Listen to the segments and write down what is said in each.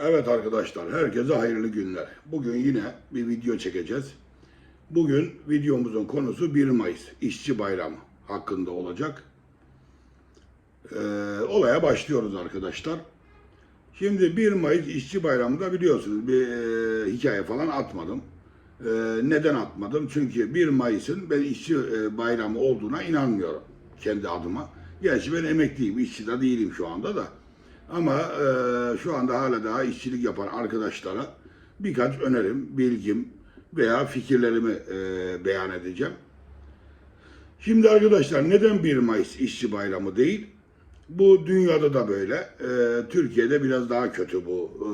Evet arkadaşlar, herkese hayırlı günler. Bugün yine bir video çekeceğiz. Bugün videomuzun konusu 1 Mayıs İşçi Bayramı hakkında olacak. Ee, olaya başlıyoruz arkadaşlar. Şimdi 1 Mayıs İşçi Bayramı'nda biliyorsunuz bir e, hikaye falan atmadım. E, neden atmadım? Çünkü 1 Mayıs'ın ben işçi e, bayramı olduğuna inanmıyorum kendi adıma. Gerçi ben emekliyim, işçi de değilim şu anda da. Ama e, şu anda hala daha işçilik yapan arkadaşlara birkaç önerim, bilgim veya fikirlerimi e, beyan edeceğim. Şimdi arkadaşlar neden 1 Mayıs işçi bayramı değil? Bu dünyada da böyle. E, Türkiye'de biraz daha kötü bu e,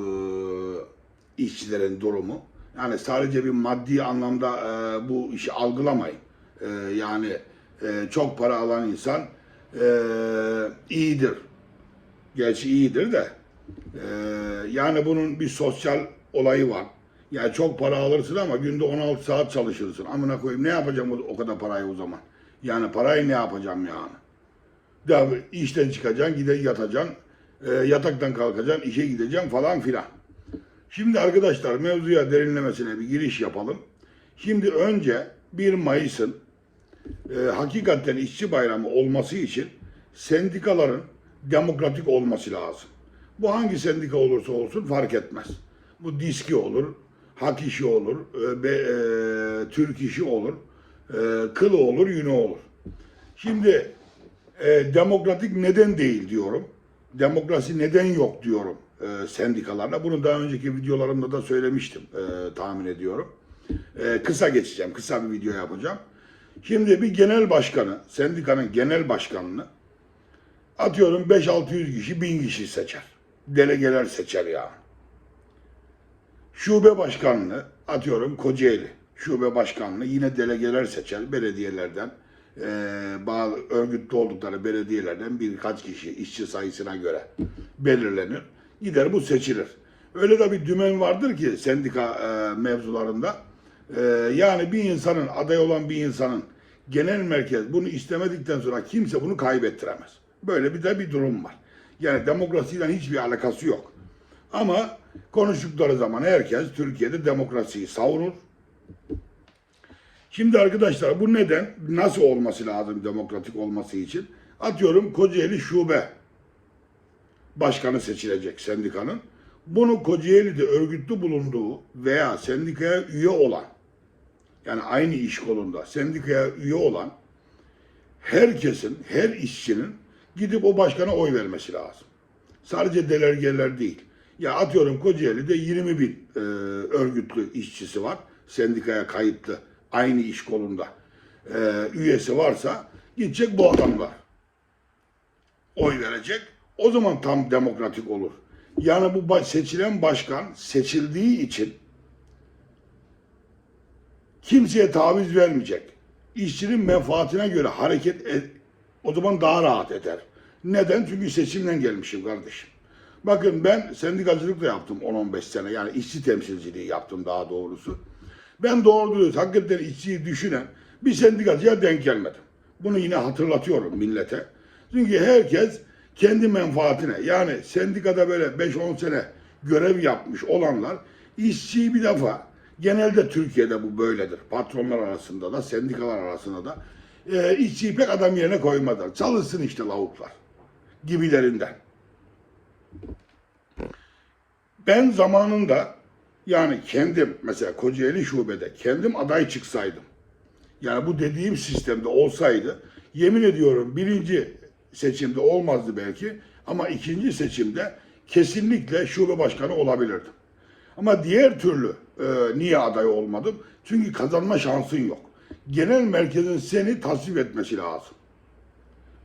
işçilerin durumu. Yani sadece bir maddi anlamda e, bu işi algılamayın. E, yani e, çok para alan insan e, iyidir. Gerçi iyidir de. e, yani bunun bir sosyal olayı var. Yani çok para alırsın ama günde 16 saat çalışırsın. Amına koyayım ne yapacağım o, o kadar parayı o zaman? Yani parayı ne yapacağım yani? Ya işten çıkacaksın, gide yatacaksın, e, yataktan kalkacaksın, işe gideceksin falan filan. Şimdi arkadaşlar mevzuya derinlemesine bir giriş yapalım. Şimdi önce 1 Mayıs'ın e, hakikaten işçi bayramı olması için sendikaların demokratik olması lazım. Bu hangi sendika olursa olsun fark etmez. Bu diski olur, hak işi olur, e, be, e, Türk işi olur, e, kılı olur, yünü olur. Şimdi e, demokratik neden değil diyorum. Demokrasi neden yok diyorum e, sendikalarla. Bunu daha önceki videolarımda da söylemiştim e, tahmin ediyorum. E, kısa geçeceğim, kısa bir video yapacağım. Şimdi bir genel başkanı, sendikanın genel başkanını atıyorum 5-600 kişi, 1000 kişi seçer. Delegeler seçer yani. Şube başkanlığı atıyorum Kocaeli. Şube başkanlığı yine delegeler seçer belediyelerden. E, bağlı örgütlü oldukları belediyelerden birkaç kişi işçi sayısına göre belirlenir. Gider bu seçilir. Öyle de bir dümen vardır ki sendika e, mevzularında. E, yani bir insanın aday olan bir insanın genel merkez bunu istemedikten sonra kimse bunu kaybettiremez. Böyle bir de bir durum var. Yani demokrasiyle hiçbir alakası yok. Ama konuştukları zaman herkes Türkiye'de demokrasiyi savunur. Şimdi arkadaşlar bu neden? Nasıl olması lazım demokratik olması için? Atıyorum Kocaeli Şube Başkanı seçilecek sendikanın. Bunu Kocaeli'de örgütlü bulunduğu veya sendikaya üye olan yani aynı iş kolunda sendikaya üye olan herkesin, her işçinin gidip o başkana oy vermesi lazım. Sadece delegeler değil. Ya atıyorum Kocaeli'de 20 bin e, örgütlü işçisi var. Sendikaya kayıtlı aynı iş kolunda e, üyesi varsa gidecek bu adamlar. Oy verecek. O zaman tam demokratik olur. Yani bu baş- seçilen başkan seçildiği için kimseye taviz vermeyecek. İşçinin menfaatine göre hareket et, o zaman daha rahat eder. Neden? Çünkü seçimden gelmişim kardeşim. Bakın ben sendikacılık da yaptım 10-15 sene. Yani işçi temsilciliği yaptım daha doğrusu. Ben doğru dürüst hakikaten işçiyi düşünen bir sendikacıya denk gelmedim. Bunu yine hatırlatıyorum millete. Çünkü herkes kendi menfaatine yani sendikada böyle 5-10 sene görev yapmış olanlar işçiyi bir defa genelde Türkiye'de bu böyledir. Patronlar arasında da sendikalar arasında da e, işçiyi pek adam yerine koymadılar. Çalışsın işte lavuklar gibilerinden. Ben zamanında yani kendim mesela Kocaeli şubede kendim aday çıksaydım yani bu dediğim sistemde olsaydı yemin ediyorum birinci seçimde olmazdı belki ama ikinci seçimde kesinlikle şube başkanı olabilirdim. Ama diğer türlü e, niye aday olmadım? Çünkü kazanma şansın yok. Genel merkezin seni tasvip etmesi lazım.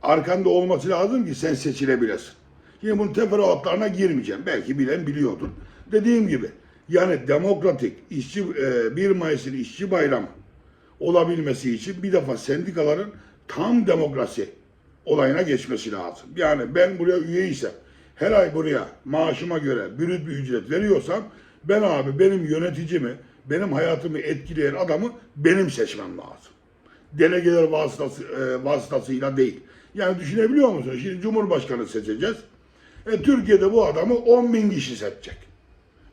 Arkanda olması lazım ki sen seçilebilesin. Şimdi bunun teferruatlarına girmeyeceğim. Belki bilen biliyordur. Dediğim gibi yani demokratik işçi e, 1 Mayıs'ın işçi bayramı olabilmesi için bir defa sendikaların tam demokrasi olayına geçmesi lazım. Yani ben buraya üyeysem her ay buraya maaşıma göre bürüt bir ücret veriyorsam ben abi benim yöneticimi, benim hayatımı etkileyen adamı benim seçmem lazım. Delegeler vasıtası, e, vasıtasıyla değil. Yani düşünebiliyor musun? Şimdi Cumhurbaşkanı seçeceğiz. E, Türkiye'de bu adamı 10 bin kişi seçecek.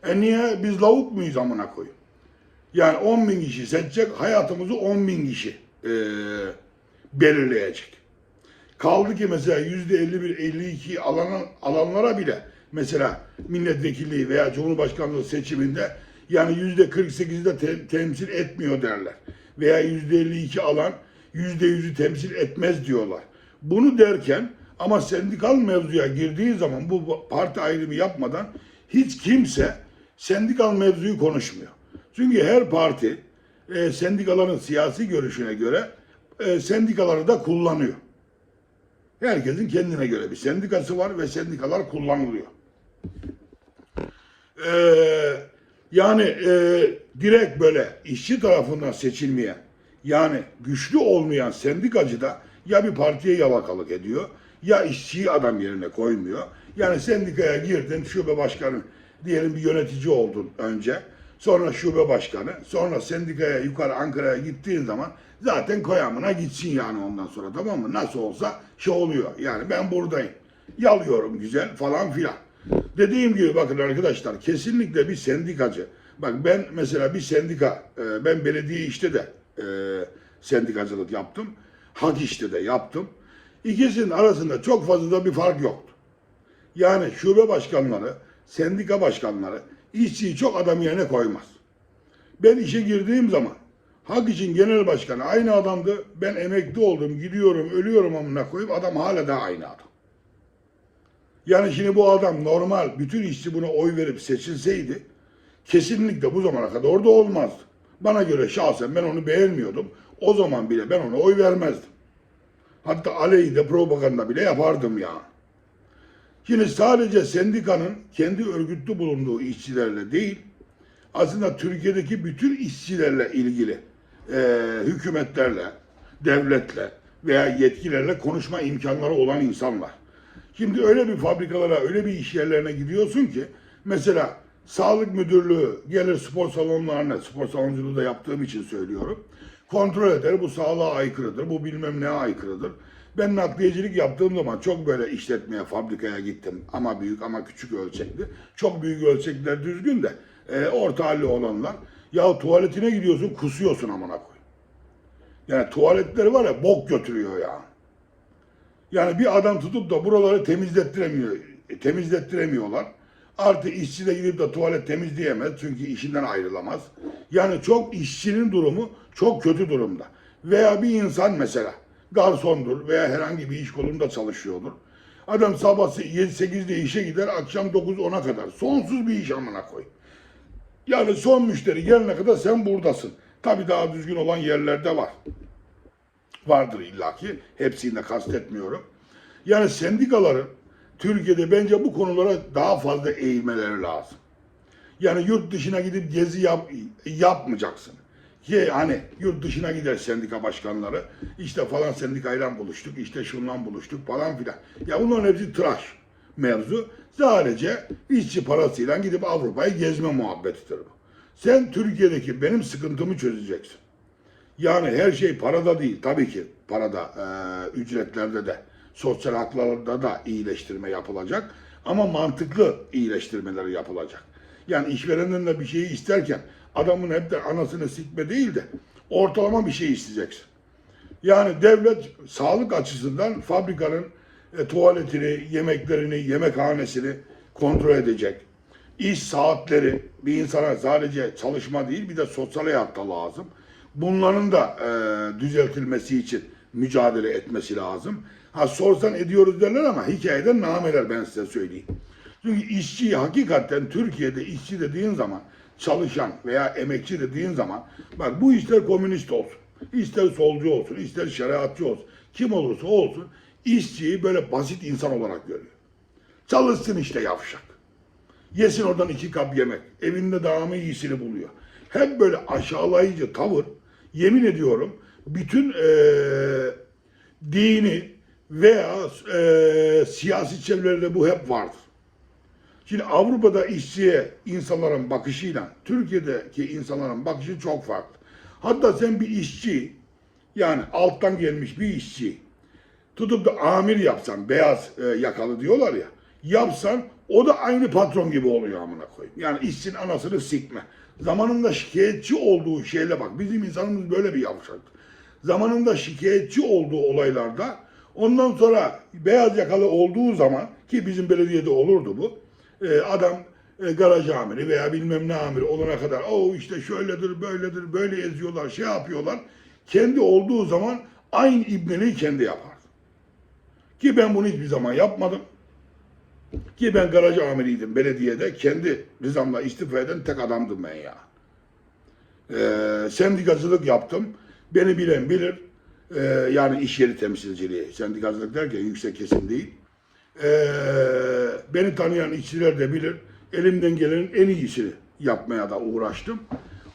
E niye? Biz lavuk muyuz amına koyayım? Yani 10 bin kişi seçecek, hayatımızı 10 bin kişi e, belirleyecek. Kaldı ki mesela yüzde 51, 52 alan, alanlara bile mesela milletvekilliği veya cumhurbaşkanlığı seçiminde yani yüzde 48'i de te- temsil etmiyor derler. Veya yüzde 52 alan yüzde yüzü temsil etmez diyorlar. Bunu derken ama sendikal mevzuya girdiği zaman bu parti ayrımı yapmadan hiç kimse sendikal mevzuyu konuşmuyor. Çünkü her parti e, sendikaların siyasi görüşüne göre e, sendikaları da kullanıyor. Herkesin kendine göre bir sendikası var ve sendikalar kullanılıyor. Ee, yani e, direkt böyle işçi tarafından seçilmeyen yani güçlü olmayan sendikacı da ya bir partiye yalakalık ediyor ya işçiyi adam yerine koymuyor. Yani sendikaya girdin şube başkanı diyelim bir yönetici oldun önce sonra şube başkanı sonra sendikaya yukarı Ankara'ya gittiğin zaman zaten koyamına gitsin yani ondan sonra tamam mı? Nasıl olsa şey oluyor yani ben buradayım yalıyorum güzel falan filan. Dediğim gibi bakın arkadaşlar kesinlikle bir sendikacı. Bak ben mesela bir sendika, e, ben belediye işte de e, sendikacılık yaptım. Hak işte de yaptım. İkisinin arasında çok fazla da bir fark yoktu. Yani şube başkanları, sendika başkanları işçiyi çok adam yerine koymaz. Ben işe girdiğim zaman Hak için genel başkanı aynı adamdı. Ben emekli oldum, gidiyorum, ölüyorum amına koyup adam hala da aynı adam. Yani şimdi bu adam normal bütün işçi buna oy verip seçilseydi kesinlikle bu zamana kadar orada olmazdı. Bana göre şahsen ben onu beğenmiyordum. O zaman bile ben ona oy vermezdim. Hatta aleyhinde propaganda bile yapardım ya. Şimdi sadece sendikanın kendi örgütlü bulunduğu işçilerle değil, aslında Türkiye'deki bütün işçilerle ilgili e, hükümetlerle, devletle veya yetkilerle konuşma imkanları olan insanlar. Şimdi öyle bir fabrikalara, öyle bir iş yerlerine gidiyorsun ki mesela sağlık müdürlüğü gelir spor salonlarına, spor salonculuğu da yaptığım için söylüyorum. Kontrol eder, bu sağlığa aykırıdır, bu bilmem neye aykırıdır. Ben nakliyecilik yaptığım zaman çok böyle işletmeye, fabrikaya gittim. Ama büyük ama küçük ölçekli. Çok büyük ölçekler düzgün de e, orta halli olanlar. Ya tuvaletine gidiyorsun kusuyorsun amına koy. Yani tuvaletleri var ya bok götürüyor ya. Yani bir adam tutup da buraları temizlettiremiyor, e, temizlettiremiyorlar. Artı işçi de gidip de tuvalet temizleyemez çünkü işinden ayrılamaz. Yani çok işçinin durumu çok kötü durumda. Veya bir insan mesela garsondur veya herhangi bir iş kolunda çalışıyordur. Adam sabah 7-8'de işe gider, akşam 9-10'a kadar. Sonsuz bir iş amına koy. Yani son müşteri gelene kadar sen buradasın. Tabii daha düzgün olan yerlerde var. Vardır illaki. Hepsini de kastetmiyorum. Yani sendikaların Türkiye'de bence bu konulara daha fazla eğilmeleri lazım. Yani yurt dışına gidip gezi yap, yapmayacaksın. Ki hani yurt dışına gider sendika başkanları. İşte falan sendikayla buluştuk, işte şundan buluştuk falan filan. Ya bunların hepsi tıraş mevzu. Sadece işçi parasıyla gidip Avrupa'yı gezme muhabbetidir bu. Sen Türkiye'deki benim sıkıntımı çözeceksin. Yani her şey parada değil. Tabii ki parada, e, ücretlerde de, sosyal haklarda da iyileştirme yapılacak. Ama mantıklı iyileştirmeler yapılacak. Yani işverenden de bir şeyi isterken adamın hep de anasını sikme değil de ortalama bir şey isteyeceksin. Yani devlet sağlık açısından fabrikanın e, tuvaletini, yemeklerini, yemekhanesini kontrol edecek. İş saatleri bir insana sadece çalışma değil bir de sosyal hayatta lazım. Bunların da e, düzeltilmesi için mücadele etmesi lazım. Ha sorsan ediyoruz derler ama hikayeden nameler ben size söyleyeyim. Çünkü işçi hakikaten Türkiye'de işçi dediğin zaman çalışan veya emekçi dediğin zaman bak bu ister komünist olsun, ister solcu olsun, ister şeriatçı olsun, kim olursa olsun işçiyi böyle basit insan olarak görüyor. Çalışsın işte yavşak. Yesin oradan iki kap yemek. Evinde daha mı iyisini buluyor. Hep böyle aşağılayıcı tavır yemin ediyorum bütün eee, dini veya eee, siyasi çevrelerde bu hep vardır. Şimdi Avrupa'da işçiye insanların bakışıyla Türkiye'deki insanların bakışı çok farklı. Hatta sen bir işçi yani alttan gelmiş bir işçi tutup da amir yapsan beyaz e, yakalı diyorlar ya yapsan O da aynı patron gibi oluyor amına koyayım. Yani işçinin anasını sikme. Zamanında şikayetçi olduğu şeyle bak. Bizim insanımız böyle bir yavşaktır. Zamanında şikayetçi olduğu olaylarda ondan sonra beyaz yakalı olduğu zaman ki bizim belediyede olurdu bu. e, adam e, garaj amiri veya bilmem ne amiri olana kadar o işte şöyledir böyledir böyle eziyorlar şey yapıyorlar. Kendi olduğu zaman aynı ibneliği kendi yapardı. Ki ben bunu hiçbir zaman yapmadım. Ki ben garaj amiriydim belediyede. Kendi rızamla istifa eden tek adamdım ben ya. Ee, sendikacılık yaptım. Beni bilen bilir. Ee, yani iş yeri temsilciliği. Sendikacılık derken yüksek kesim değil. Ee, beni tanıyan işçiler de bilir. Elimden gelenin en iyisini yapmaya da uğraştım.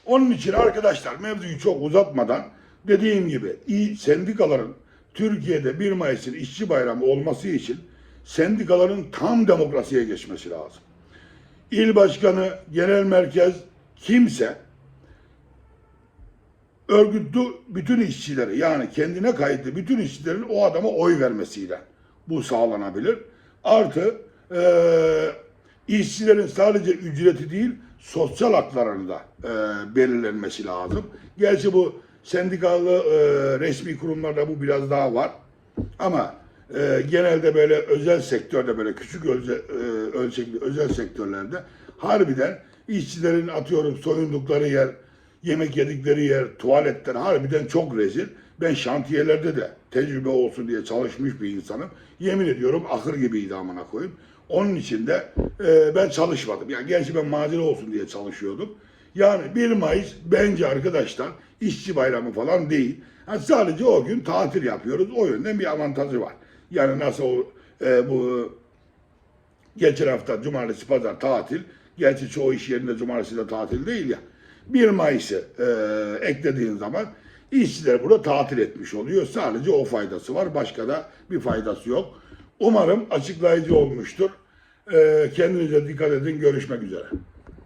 Onun için arkadaşlar mevzuyu çok uzatmadan dediğim gibi iyi sendikaların Türkiye'de 1 Mayıs'ın işçi bayramı olması için sendikaların tam demokrasiye geçmesi lazım. İl başkanı, genel merkez kimse örgütlü bütün işçileri yani kendine kayıtlı bütün işçilerin o adama oy vermesiyle bu sağlanabilir. Artı eee işçilerin sadece ücreti değil sosyal haklarının da eee, belirlenmesi lazım. Gerçi bu sendikalı eee, resmi kurumlarda bu biraz daha var. Ama eee, genelde böyle özel sektörde böyle küçük ölçe, eee, ölçekli özel sektörlerde harbiden işçilerin atıyorum soyundukları yer, yemek yedikleri yer, tuvaletler harbiden çok rezil. Ben şantiyelerde de tecrübe olsun diye çalışmış bir insanım. Yemin ediyorum ahır gibiydi amına koyayım. Onun için de e, ben çalışmadım. Yani gerçi ben macera olsun diye çalışıyordum. Yani 1 Mayıs bence arkadaşlar işçi bayramı falan değil. Ha, sadece o gün tatil yapıyoruz. O yönden bir avantajı var. Yani nasıl e, bu Geçen hafta cumartesi pazar tatil. Gerçi çoğu iş yerinde cumartesi de tatil değil ya. 1 Mayıs'ı e, eklediğin zaman işçiler burada tatil etmiş oluyor. Sadece o faydası var. Başka da bir faydası yok. Umarım açıklayıcı olmuştur. E, kendinize dikkat edin. Görüşmek üzere.